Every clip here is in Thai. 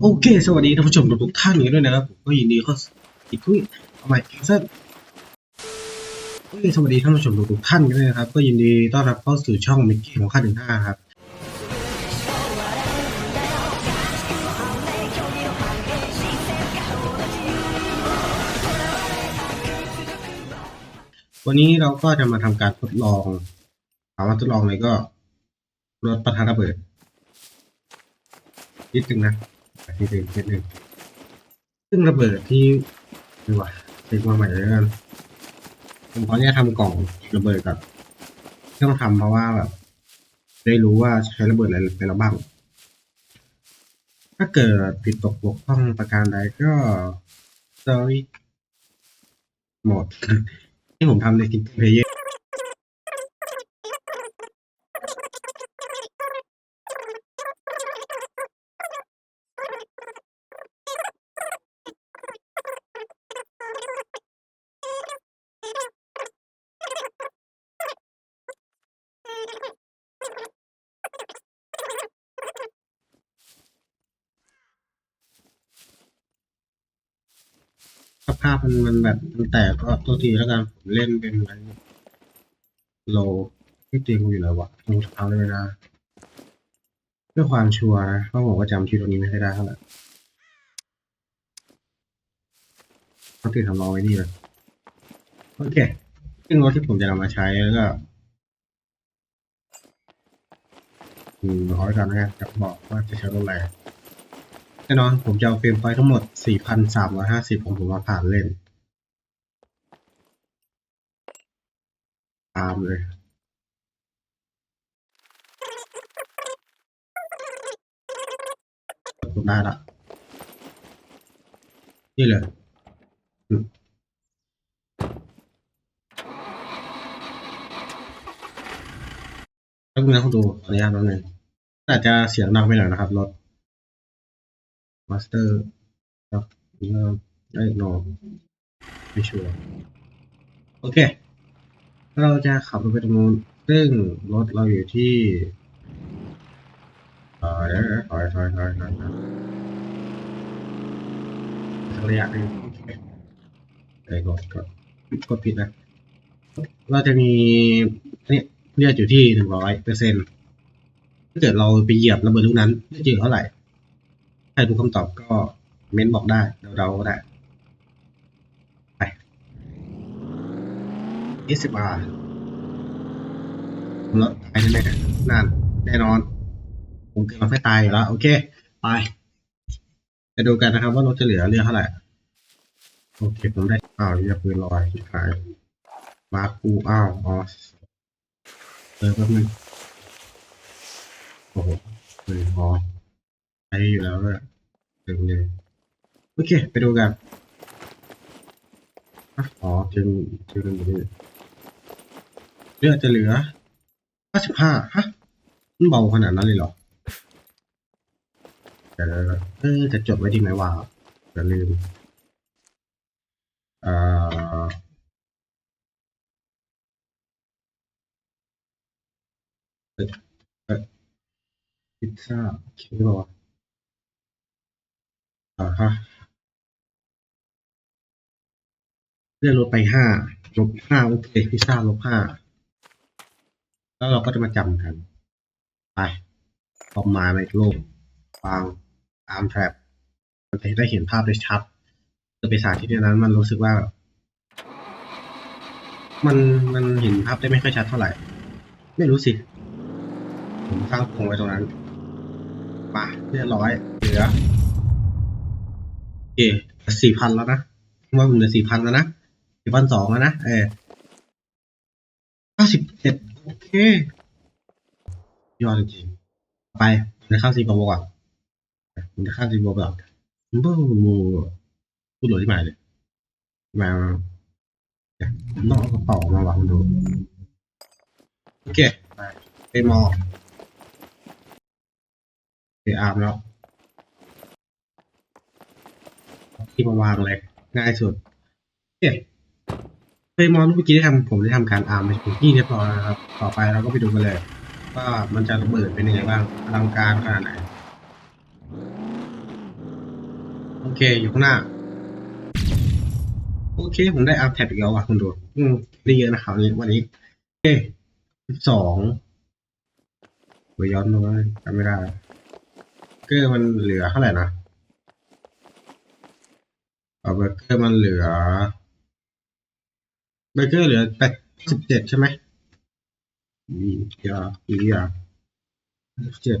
โอเค สวัสดีท่านผู้ชมทุกท่านกันด้วยนะครับ ผมก็ยินดีเข้าอีกทุยเอาใหม่อีกสักโอเคสวัสดีท่านผู้ชมทุกท่านกันด้วยนะครับ ก็ยินดีต้อนรับเข้าสู่ช่องมิกกี้ของข้าหนึ่งห้าครับ วันนี้เราก็จะมาทำการทดลองถามว่าทดลองอะไรก็รถประทัดระเบิดนิดนึงนะ นิดนึงนิดนึงซึ่งระเบิดที่ดีกว่าซื้อมาใหม่แล้วกันผมขอเนี่ยทำกล่องระเบิดกับที่ต้องทำเพราะว่าแบบ ได้รู้ว่าใช้ระเบิดอะไรไปแล้วบ้าง ถ้าเกิดผิดตกบกพร่องประการใดก็ sorry หมดที่ผมทำในซิงเกิลเพเยอร์ พมันมันแบบมันแตกก็ตัวทีแล้วกันผมเล่นเป็นอะไรโลที่เตียงกูอยู่แล้ววะลงเท้าเลยไม่ได้เพื่อความชัวร์นะเพราะผมก็จำชื่ตัวนี้ไม่ค่อยได้เท่าไหร่เขาติดทำรองไว้นี่เลยโอเคซึ่งรถที่ผมจะนำมาใช้แล้วก็อืมขอไว้ก่อนนะกันจะบอกว่าจะใช้รถอะไร แน่นอนผมจะเอาเฟรมไฟทั้งหมด 4,350 ของผมมาผ่านเล่น ตามเลยกดได้ละ นี่เลยแล้วคุณนะคุณดูขออนุญาตแป๊บนึงอาจจะเสียงดังไปหน่อยนะครับรถ มาสเตอร์ครับนี่ก็ไอ้ยโนไม่ชัวร์โอเค เราจะขับรถไปตรงนู้นซึ่งรถเราอยู่ที่เอ่อเดี๋ยวถอยถอยถอยถอยถอยสักระยะหนึงโอเดี๋ยวกดกดกดผิดนะ เราจะมีเนี่ยเลือดอยู่ที่หนึ่งร้อยเปอร์เซ็นต์ถ้าเกิดเราไปเหยียบระเบิดลูกนั้นเลือดอยู่เท่าไหร่ ใครรู้คำตอบก็เม้นบอกได้เดาๆก็ได้ไป SFR ผมแล้วตายแน่ๆนั่นแน่นอน ผมเกิดมาเพื่อตายอยู่แล้ว โอเค ไปไปดูกันนะครับว่ารถจะเหลือเรือเท่าไหร่ โอเค ผมได้อ้าวเรียบปืนลอยที่ขายมากูอ้าวอ๋อเออแป๊บนึงโอ้โหปืนพอใช้อยู่แล้วด้วยถึงเลยโอเค ไปดูกันอ๋อจึงจึงกันอยู่นี่เลือดจะเหลือห้าสิบห้าฮะ มันเบาขนาดนั้นเลยเหรอเดี๋ยวเออจะจดไว้ที่ไหนวะอย่าลืมเอ่อเออพิซซ่าคิดว่า อ่าฮะ เลื่อนลดไปห้า ลบห้าโอเคพิซซ่าลบห้า แล้วเราก็จะมาจำกัน ไปพอมาในโลกวางอาร์มแทรปมันจะได้เห็นภาพได้ชัดจะไปสาธิตในนั้น มันรู้สึกว่า มันมันเห็นภาพได้ไม่ค่อยชัดเท่าไหร่ ไม่รู้สิ ผมสร้างคงไว้ตรงนั้นมาเรียบร้อยเหลือ เคสี่พันแล้วนะว่ามเหลือสี่พันแล้วนะสี่พันสองแล้วนะเออห้าสิบเอ็ดโอเคยอดจริงไปในข้าวซีบวกอะมันจะข้าวซีบวกแบบบูบูพูดหลุดที่ไหนเลยมาเดี๋ยวผมต้องเอากระเป๋ามาวางดูโอเคไปมอไปอาร์แล้วเอา ที่มาวางเลยง่ายสุดโอเคไปมอเมื่อกี้ได้ทำผมได้ทำการอาร์มไปถึงที่เรียบร้อยแล้วนะครับ ต่อไปเราก็ไปดูกันเลยว่ามันจะระเบิดเป็นยังไงบ้างอลังการขนาดไหน โอเค อยู่ข้างหน้า โอเค ผมได้อัพแท็บอีกแล้วว่ะคุณดูอืมได้เยอะนะคราวนี้วันนี้ โอเคสิบสองไปย้อนดูเลยจำไม่ได้เกอร์มันเหลือเท่าไหร่นะ เอาเบอร์เกอร์มันเหลือ เบอร์เกอร์เหลือแปดสิบเจ็ดใช่ไหมอียาอียาเจ็ด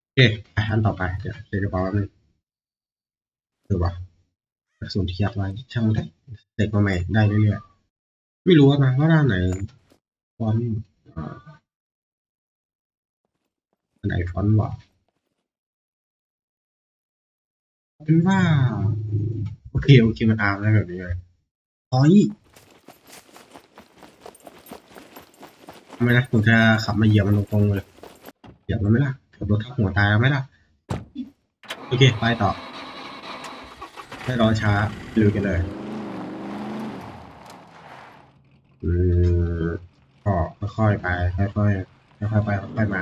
โอเคอันต่อไปเดี๋ยวเดี๋ยวกระเป๋าแป๊บนึงเออว่ะกระสุนที่ยัดไว้ช่างมันได้เด็กมาใหม่ได้เรื่อยๆไม่รู้นะว่าด้านไหนฟอนต์อ่าอันไหนฟอนต์วะเป็นว่า โอเคโอเคมันอาร์มได้แบบนี้เลยอ๋อยทำไมนะผมจะขับมาเหยียบมันตรงๆเลยเหยียบมันไหม่ล่ะขับรถทับหัวตายแล้วไหมล่ะโอเคไปต่อไม่รอช้าลุยกันเลยอืมก็ค่อยๆไปค่อยๆค่อยๆไปค่อยๆมา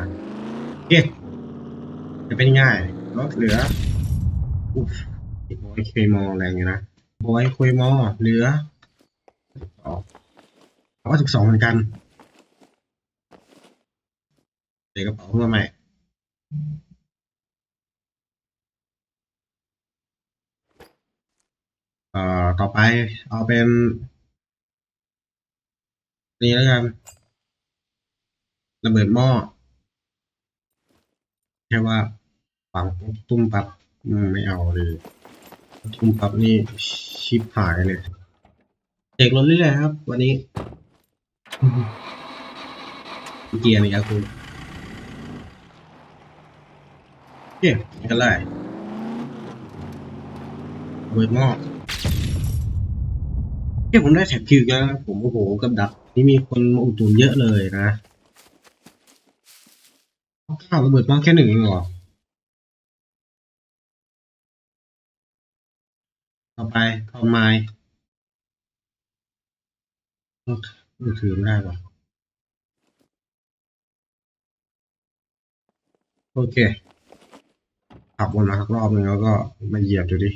โอเคจะเป็นง่ายรถเหลืออุ๊ บอยเคมอแรงอยู่นะบอยเคมอเหลือสองเขาก็สิบสองเหมือนกันเดี๋ยวกระเป๋ามาใหม่เอ่อต่อไปเอาเป็น นี่แล้วกันระเบิดหม้อแค่ว่าฝังตุ้มปับไม่เอาเลย ตุ้มปั๊บนี่ชิปหายเลยเด็กรถเรื่อยๆครับ วันนี้ เกียร์นี่ครับคุณโอเคกันเลยรเบิดหม้อเฮ้ยผมได้แท็บคิวแล้วนผมโอ้โหกับดักนี่มีคนมาอุดหนุนเยอะเลยนะข้าวระเบิดหม้อแค่หนึ่งเองเหรอ ต่อไปทอมไม้มือถือไม่ได้ป่ะโอเคขับวนมาสักรอบหนึงแล้วก็มาเหยียบดูดิ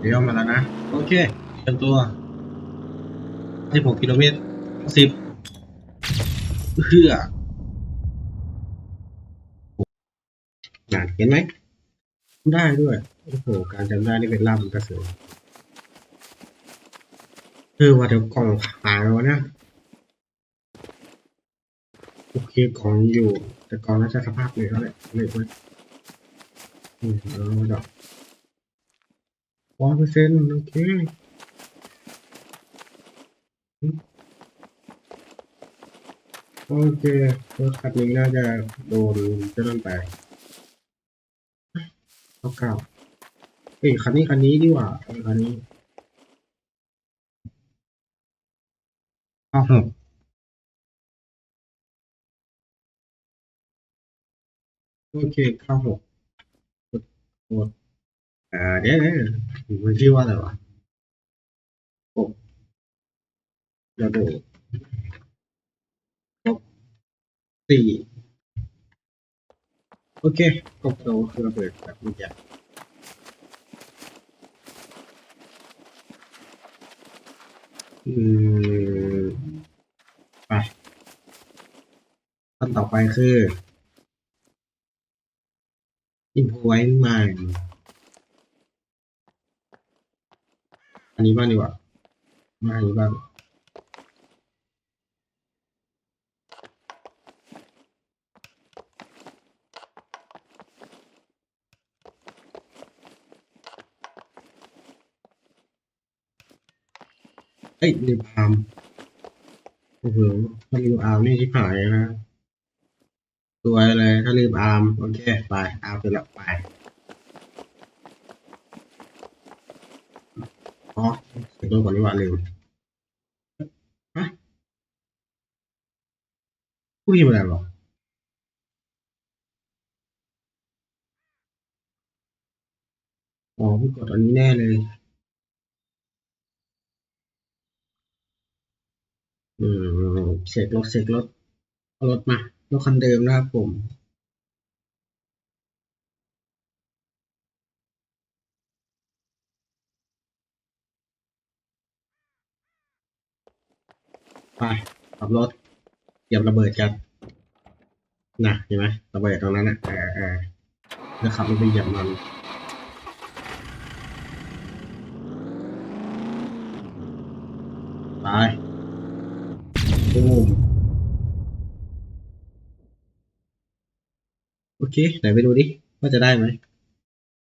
เลี้ยวมาแล้วนะ โอเคเตรียมตัว 16กิโลเมตร10เพื่อหนักเห็นไหม ได้ด้วย โอ้โห การจำได้นี่เป็นลามันกระเสือเออว่าเดี๋ยวกล่องหายแล้วนี่ยโอเคของอยู่ แต่กล่องน่าจะสภาพเลยแล้วแหละเลยไว้อืมแล้วดอกร้อยเปอร์เซ็นต์โอเค โอเครถคันนี้น่าจะโดนเจ้านั่นไปเก้าเก้าเอ้ยคันนี้คันนี้ดีกว่าคันนี้เก้าหกโอเคเก้าหกกดกดอ่าเดี๋ยวเดี๋ยวมันชื่อว่าอะไรวะกบ ระโดดกบสี่โอเคกบโตคือระเบิดแบบเมื่อกี้อืมไปขั้นต่อไปคือ improvise mind อันนี้บ้างดีกว่ามาอันนี้บ้าง เอ้ยลืมอาร์มโอ้โหถ้าลืมอาร์มนี่ชิบหายนะสวยเลยถ้าลืมอาร์มโอเคไปอาร์มเสร็จแล้วไปอ๋อเสร็จตัวก่อนดีกว่าลืมฮะผู้พิมพ์อะไรหรออ๋อผู้กดอันนี้แน่เลย อืมเสกรถเสกรถเอารถมารถคันเดิมนะครับผมไปขับรถเหยียบระเบิดกันนะเห็นไหมระเบิดตรงนั้นนะเออเออแล้วขับรถไปเหยียบมันไป โอเค ไหนไปดูดิ ว่าจะได้ไหม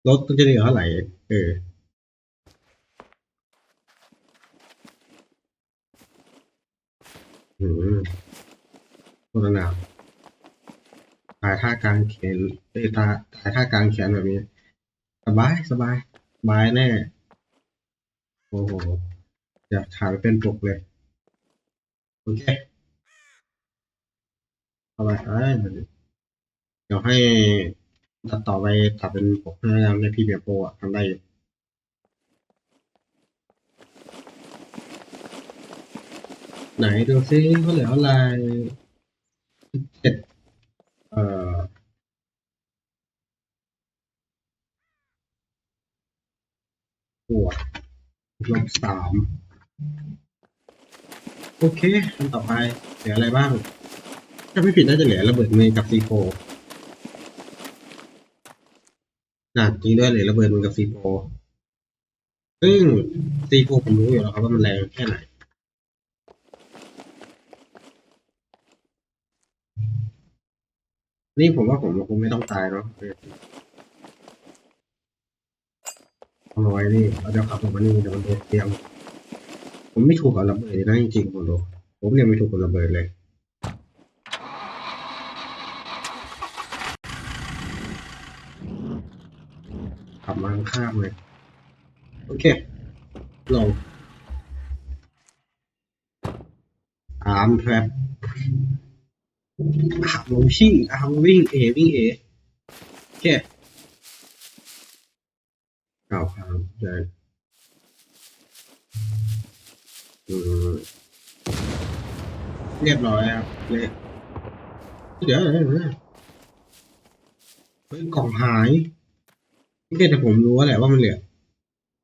รถต้องจะเหลือเท่าไหร่ เอออืมโฆษณาถ่ายท่ากลางแขนเอ้ยตาถ่ายท่ากลางแขนแบบนี้ สบาย สบาย สบายแน่ โอ้โห อยากถ่ายเป็นปกเลย โอเคเอาไปเอ้เดี๋ยวให้ตัดต่อไปตัดเป็นปกให้ในพีเบียโปรอะทำได้อยู่ไหนดูซิเขาเหลืออะไรเจ็ดเอ่อบวกลบสาม โอเคอันต่อไปเหลืออะไรบ้าง ถ้าไม่ผิดน่าจะเหลือระเบิดมือกับซีโฟน่ะจริงด้วยเหลือระเบิดมือกับซีโฟซึ่งซีโฟผมรู้อยู่แล้วครับว่ามันแรงแค่ไหนนี่ผมว่าผมคงไม่ต้องตายเนาะเอาไว้นี่เราจะขับออกมานี่เดี๋ยวมันโดนเตรียม ผมไม่ถูกกับระเบิดนะจริงๆผมดูผมยังไม่ถูกกับระเบิดเลยขับมาข้างเลย โอเคลงอาร์มแทรปอาร์มลงชิ่งอาร์มวิ่งเอวิ่งเอโอเคเอาครับเดินอื เรียบร้อยครับเลยเดี๋ยวเดี๋ยวเฮ้ยกล่องหายโอเคแต่ผมรู้แหละว่ามันเหลือ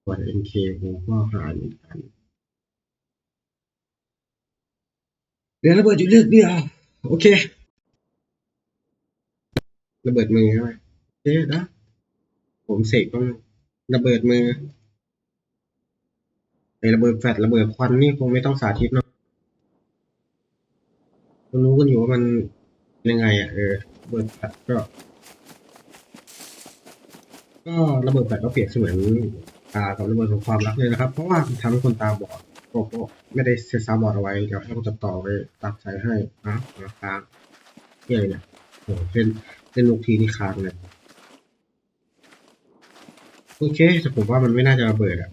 ส่วน NK ผมก็หายเหมือนกันเหลือระเบิดอยู่เลือกเดียวโอเคระเบิดมือใช่ไหมโอเคนะผมเสกต้องระเบิดมือ ไอระเบิดแฟลชระเบิดควันนี่คงไม่ต้องสาธิตเนาะคุณรู้กันอยู่ว่ามันยังไงอะเออระเบิดแฟลชก็ ก็ระเบิดแฟลชก็เปรียบเสมือนอ่ากับระเบิดของความรักเลยนะครับ เพราะว่าทำให้คนตาบอดโอ้โหไม่ได้เซตซาบอดเอาไว้เดี๋ยวให้คนตัดต่อไปตัดใช้ให้นะนะครับนี่อะเนี่ยโอ้โหเป็นเป็นลูกทีนี่ค้างเลยโอเคแต่ผมว่ามันไม่น่าจะระเบิดอะ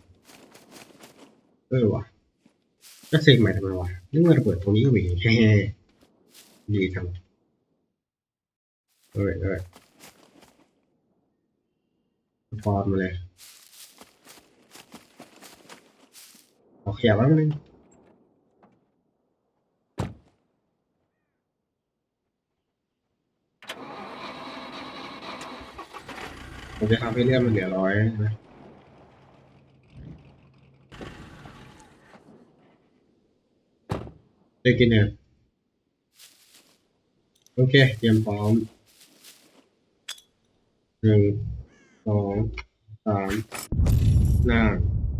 เออวะก็เซ็งใหม่ทำไมวะนี่มันระเบิดตรงนี้ก็มีแฮ่ดีจังเอ้ยเอ้ยฟอร์มมาเลยขอเขียนไว้นิดนึงผมจะทำให้เลื่อนมันเหลือร้อยนะ ได้กินเนี่ยโอเค เตรียมพร้อมหนึ่งสองสามหน้า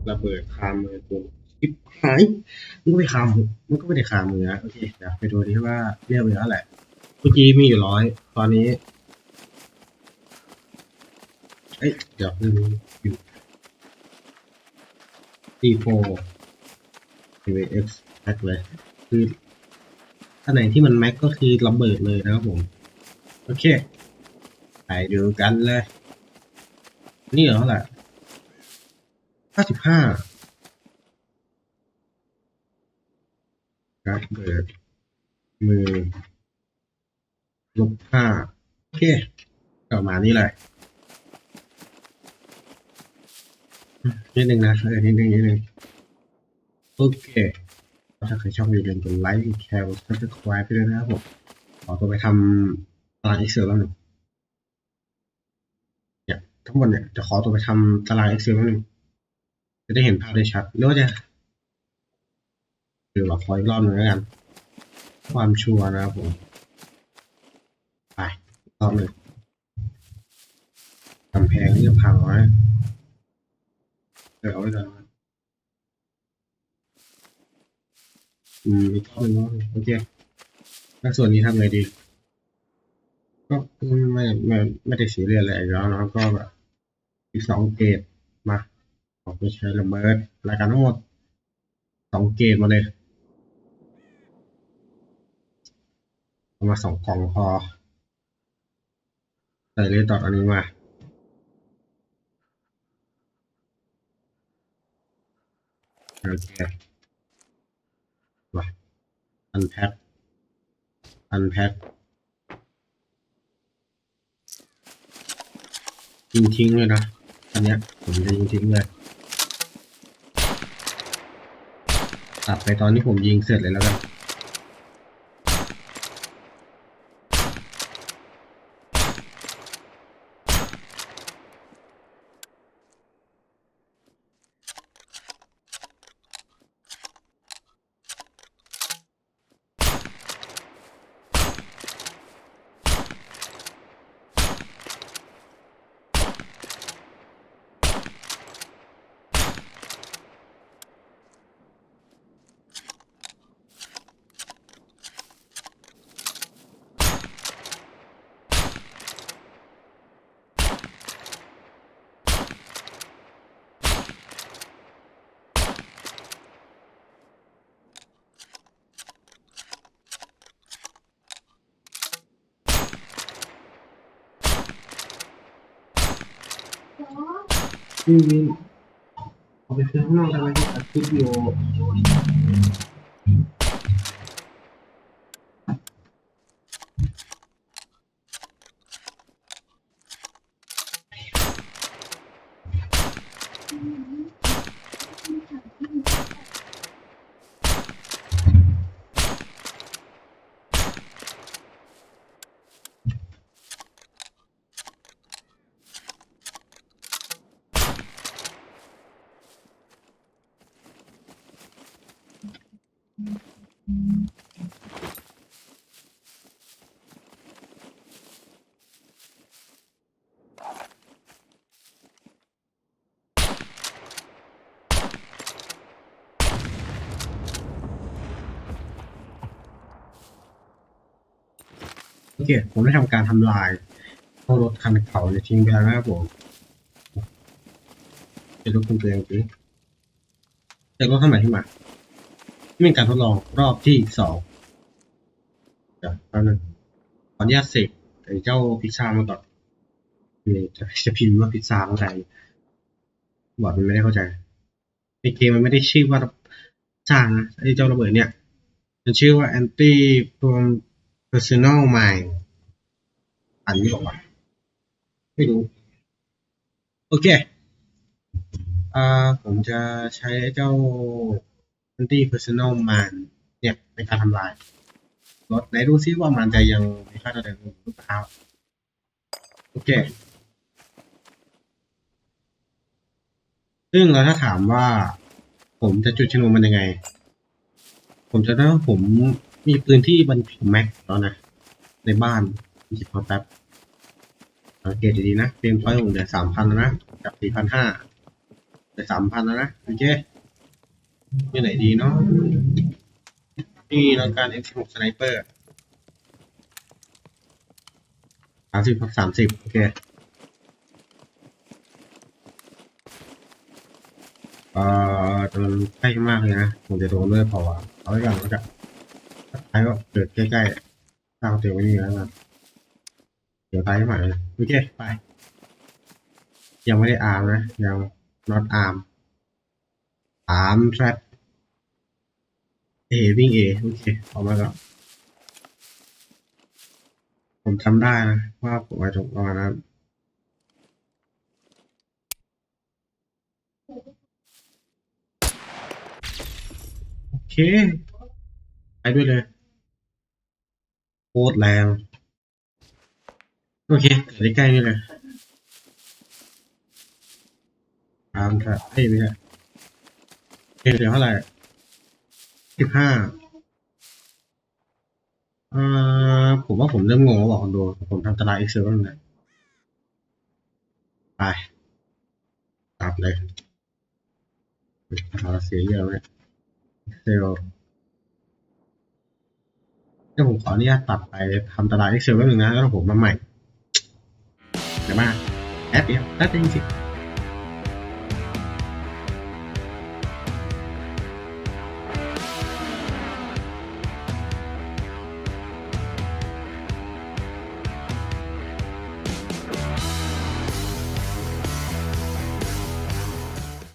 ระเบิดคามือกูชิบหายมันก็ไปคามือมันก็ไม่ได้คามือนะโอเคเดี๋ยวไปดูดิว่าเรียกไปเท่าไหร่เมื่อกี้มีอยู่ร้อยตอนนี้เอ้ยเดี๋ยวนึงอยู่ตีโฟ UX แพ็คเลย คืออันไหนที่มันแม็กก็คือระเบิดเลยนะครับผม โอเค ไปดูกันเลย นี่เหรอเท่าไหร่ห้าสิบห้ารเบิด มือลบห้าโอเคประมาณนี้เลยนิดนึงนะนิดนึงนิดนึงโอเค ถ้าใครชอบอย่าลืมกดไลค์แชร์กดซับสไครป์ไปด้วยนะครับผมขอตัวไปทำตาราง Excel แล้วหนึ่งเนี่ยทั้งหมดเนี่ยจะขอตัวไปทำตาราง Excel แล้วหนึ่งจะได้เห็นภาพได้ชัดหรือว่าจะหรือว่าขออีกรอบหนึ่งแล้วกัน ความชัวร์นะครับผมไปรอบหนึ่งกำแพงนี่จะพังไว้เดี๋ยวเอาไว้ก่อน อืมอีกรอบหนึ่งรอบหนึ่งโอเคแล้วส่วนนี้ทำไงดี ก็ไม่ไม่ไม่ได้สีเรียสอะไรแล้วเนาะก็แบบอีกสองเกตมาออกไปใช้ระเบิดรายการทั้งหมดสองเกตมาเลยเอามาสองกล่องพอใส่เลยต่ออันนี้มาโอเค อันแพ็คอันแพ็คยิงทิ้งเลยนะ อันเนี้ยผมจะยิงทิ้งเลยตัดไปตอนที่ผมยิงเสร็จเลยแล้วกัน วินวินเอาไปซื้อข้า งนอกตผมได้ทำการทำลายห้องรถคันเก่าเนี่ยทิ้งไปแล้วนะครับผมจะรถคุณตัวเองสิจากรถคันใหม่ที่มาที่เป็นการทดลองรอบที่สองเดี๋ยวแป๊บนึงขออนุญาตเสกไอ้เจ้าพิซซ่ามาก่อนนี่จะจะพิมพ์ว่าพิซซ่าเข้าใจบอดมันไม่ได้เข้าใจในเกมมันไม่ได้ชื่อว่าซ่านะไอ้เจ้าระเบิดเนี่ย มันชื่อว่า anti personal mind อันนี้บอกว่า ไม่รู้ โอเค อ่า ผมจะใช้เจ้า anti personal mind เนี่ย ในการทำลายรถไหนดูซิว่ามันจะยังมีค่าเท่าเดิมหรือเปล่าโอเค ซึ่งเราถ้าถามว่า ผมจะจุดชนวนมันยังไง ผมจะได้ว่าผม มีพื้นที่บรรจุแม็กแล้วนะ ในบ้านหยิบมาแป๊บสังเกตดีๆนะเตรียมพอยต์ผมเหลือสามพันแล้วนะจากสี่พันห้าเหลือสามพันแล้วนะโอเคที่ไหนดีเนาะนี่เราการ M16 Sniper สามสิบสามสิบโอเคเอ่อแต่มันใกล้มากเลยนะผมจะโดนด้วยเปล่าวะเอาไว้ก่อนแล้วกัน ท้ายก็เกิดใกล้ๆตั้งเตียงไว้นี่แล้วกันเดี๋ยวท้ายใหม่เลยโอเคไป ยังไม่ได้อาร์มนะ ยัง not arm อาร์ม trap เอวิ่งเอโอเคออกมาแล้วผมจำได้นะว่าผมไปตรงประมาณนั้นโอเคด้วยเลย คตรแรง โอเคเกิดใกล้ๆนี่เลยตามครับเอ้ยไม่ใช่เอ้ยเดี๋ยวเท่าไหร่สิบห้าเอ่อผมว่าผมเริ่มงงแล้วบอกคนดู ผมทำตาราง Excel บ้างนะไปตัดเลยภาษาเสียเยอะเลย Excel เดี๋ยวผมขออนุญาตตัดไปทำตาราง Excel แป๊บนึงนะ แล้วผมมาใหม่เดี๋ยวมาแอปเดียวแป๊บเดียวจริง